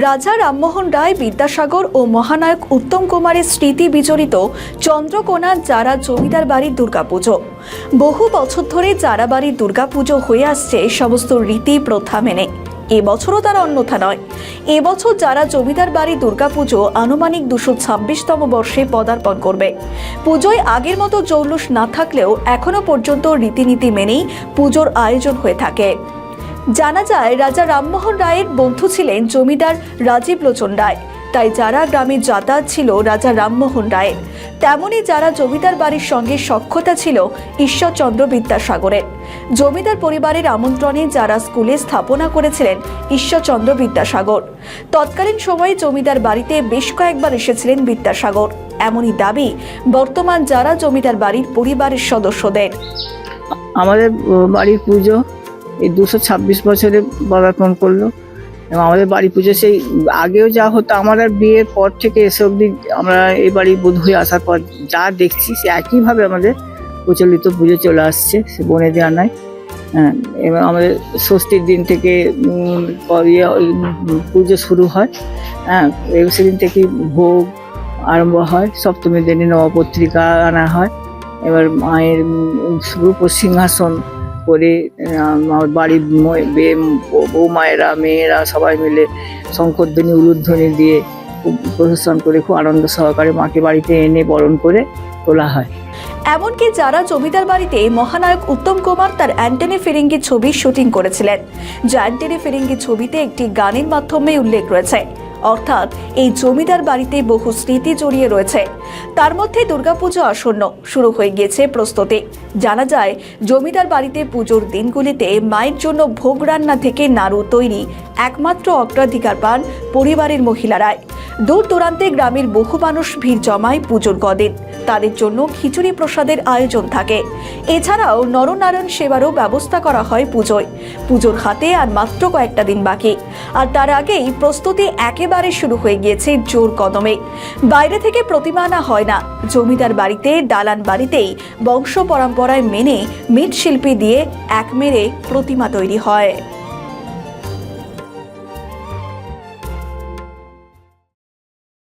রাজা রামমোহন রায়, বিদ্যাসাগর ও মহানায়ক উত্তম কুমারের স্মৃতি বিজড়িত চন্দ্রকোনা যারা জমিদার বাড়ির দুর্গাপুজো। বহু বছর ধরে যারা বাড়ির দুর্গাপুজো হয়ে আসছে সমস্ত রীতি প্রথা মেনে। এবছরও তার অন্যথা নয়। এবছর যারা জমিদার বাড়ি দুর্গাপুজো আনুমানিক দুশো ছাব্বিশতম বর্ষে পদার্পণ করবে। পুজোয় আগের মতো জৌলুস না থাকলেও এখনও পর্যন্ত রীতিনীতি মেনেই পুজোর আয়োজন হয়ে থাকে। জানা যায়, রাজা রামমোহন রায়ের বন্ধু ছিলেন জমিদার রাজীব লোচন রায়। তাই যারা গ্রামে যাতায়াত ছিল, রাজা রামমোহন রায়ের। তেমনি যারা জমিদার বাড়ির সঙ্গে সখ্যতা ছিল, ঈশ্বরচন্দ্র বিদ্যাসাগরের। জমিদার পরিবারের আমন্ত্রণে যারা স্কুলে স্থাপনা করেছিলেন, ঈশ্বরচন্দ্র বিদ্যাসাগর। তৎকালীন সময়ে জমিদার বাড়িতে বেশ কয়েকবার এসেছিলেন বিদ্যাসাগর। এমনই দাবি বর্তমান যারা জমিদার বাড়ির পরিবারের সদস্যদের। আমাদের বাড়ির পুজো এই দুশো ছাব্বিশ বছরে পদার্পণ করল। এবং আমাদের বাড়ি পুজো সেই আগেও যা হতো আমাদের বিয়ের পর থেকে এসে অবধি আমরা এই বাড়ি বোধ হয়ে আসার পর যা দেখছি সে একইভাবে আমাদের প্রচলিত পুজো চলে আসছে সে বনে দেওয়া নয় হ্যাঁ এবং আমাদের ষষ্ঠীর দিন থেকে ইয়ে, পুজো শুরু হয়। হ্যাঁ সেদিন থেকে ভোগ আরম্ভ হয় সপ্তমীর দিনে নবপত্রিকা আনা হয়। এবার মায়ের রূপ সিংহাসন করে আমার বাড়ির ম- বে- বউ মায়েরা সবাই মিলে শঙ্করধ্বনি, উলুধ্বনি দিয়ে প্রশাসন করে খুব আনন্দ সহকারে মাকে বাড়িতে এনে বরণ করে তোলা হয়। এমনকি যারা জমিদার বাড়িতে মহানায়ক উত্তম কুমার তার অ্যান্টনি ফিরিঙ্গি ছবি শুটিং করেছিলেন। যা অ্যান্টনি ফিরিঙ্গি ছবিতে একটি গানের মাধ্যমে উল্লেখ রয়েছে। অর্থাৎ এই জমিদার বাড়িতে বহু স্মৃতি জড়িয়ে রয়েছে। তার মধ্যে দুর্গাপুজো আসন্ন শুরু হয়ে গিয়েছে প্রস্তুতি। জানা যায়, জমিদার বাড়িতে পুজোর দিনগুলিতে মায়ের জন্য ভোগ রান্না থেকে নাড়ু তৈরি একমাত্র অগ্রাধিকার পান পরিবারের মহিলারাই। দূর দূরান্তে গ্রামের বহু মানুষ ভিড় জমায় পুজোর কদিন। তাদের জন্য খিচুড়ি প্রসাদের আয়োজন থাকে। এছাড়াও নরনারায়ণ সেবারও ব্যবস্থা করা হয় পুজোয়। পুজোর হাতে আর মাত্র কয়েকটা দিন বাকি। আর তার আগেই প্রস্তুতি একেবারে শুরু হয়ে গিয়েছে জোর কদমে। বাইরে থেকে প্রতিমা আনা হয় না। জমিদার বাড়িতে, দালান বাড়িতেই বংশ পরম্পরায় মেনে মৃৎশিল্পী দিয়ে এক মেরে প্রতিমা তৈরি হয়।